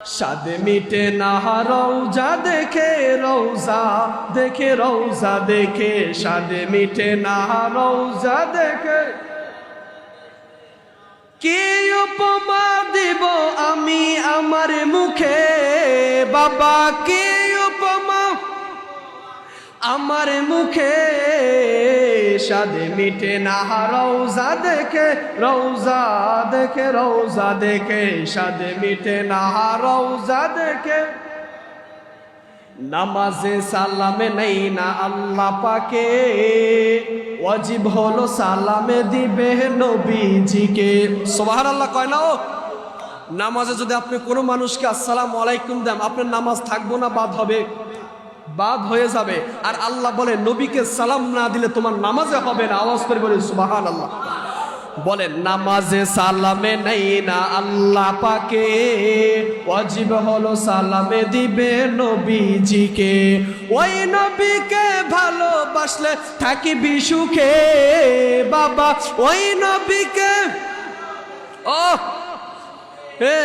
সাদে মিটে না রৌজা দেখে রৌজা দেখে রৌজা দেখে সাদে মিটে না রৌজা দেখে। কি উপমা দিব আমি আমার মুখে? বাবা, কি উপমা? আমার মুখে সাদে মিটে না রৌজা দেখে রৌজা দেখে রৌজা দেখে সাদে মিটে না রৌজা দেখে নামাজে সালামে নেই না আল্লাহ পাকে ওয়াজিব হলো সালামে দিবে নবীজিকে সোবাহার আল্লাহ কয় না ও নামাজে যদি আপনি কোনো মানুষকে আসসালাম আলাইকুম দেন আপনার নামাজ থাকব না বাদ হবে বাদ হয়ে যাবে। আর আল্লাহ বলে, নবীকে সালাম না দিলে তোমার নামাজে হবে না। আওয়াজ করে বলে সুবাহান আল্লাহ বলে, নামাজে সালামে নেই না আল্লাহ পাকে। ওয়াজিব হলো সালামে দিবে নবীজিকে। ওই নবীকে ভালোবাসলে থাকিবি সুখে, বাবা। ওই নবীকে ও এ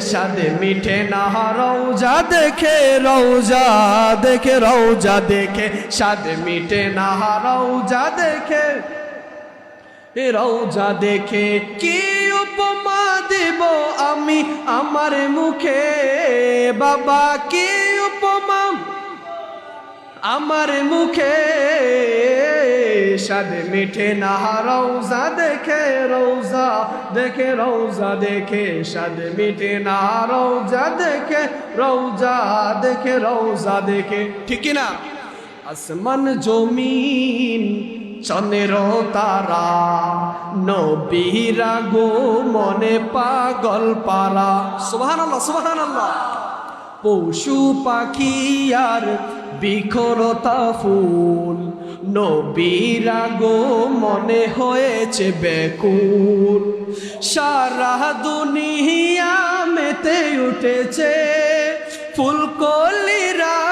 সাদে মিঠে না রৌজা দেখে রৌজা দেখে রৌজা দেখে। সাদে মিঠে না রৌজা দেখে রৌজা দেখে কি উপমা দেব আমি আমার মুখে? বাবা, কি উপমা? আমার মুখে সাদে মিঠে না রৌজা দেখে রৌজা দেখে রৌজা দেখে সাদে মিঠে না রৌজা দেখে রৌজা দেখে রৌজা দেখে ঠিক না? আসমান, জমিন চনের তারা, নবীরা গো মনে পাগল পারা। সুবহান আল্লাহ আল্লাহ পশু পাখি আর বিখরতা ফুল। নবীরা গো মনে হয়েছে বেকুল। সারা দুনিয়া মেতে উঠেছে ফুলকলিরা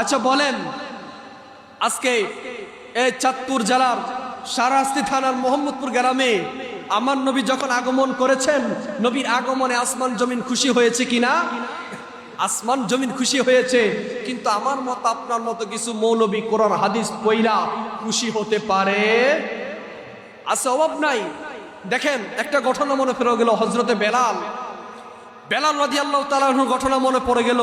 আচ্ছা বলেন, আজকে এই চাঁদপুর জেলার সারাস্তি থানার মোহাম্মদপুর গ্রামে আমার নবী যখন আগমন করেছেন, নবীর আগমনে আসমান জমিন খুশি হয়েছে কিনা? আসমান জমিন খুশি হয়েছে, কিন্তু আমার মত আপনার মতো কিছু মৌলবী কোরআন হাদিস পইলা খুশি হতে পারে? আছে অভাব নাই। দেখেন, একটা ঘটনা মনে পড়ে গেল হজরতে বেলাল। বেলাল রাজি আল্লাহ ঘটনা মনে পড়ে গেল।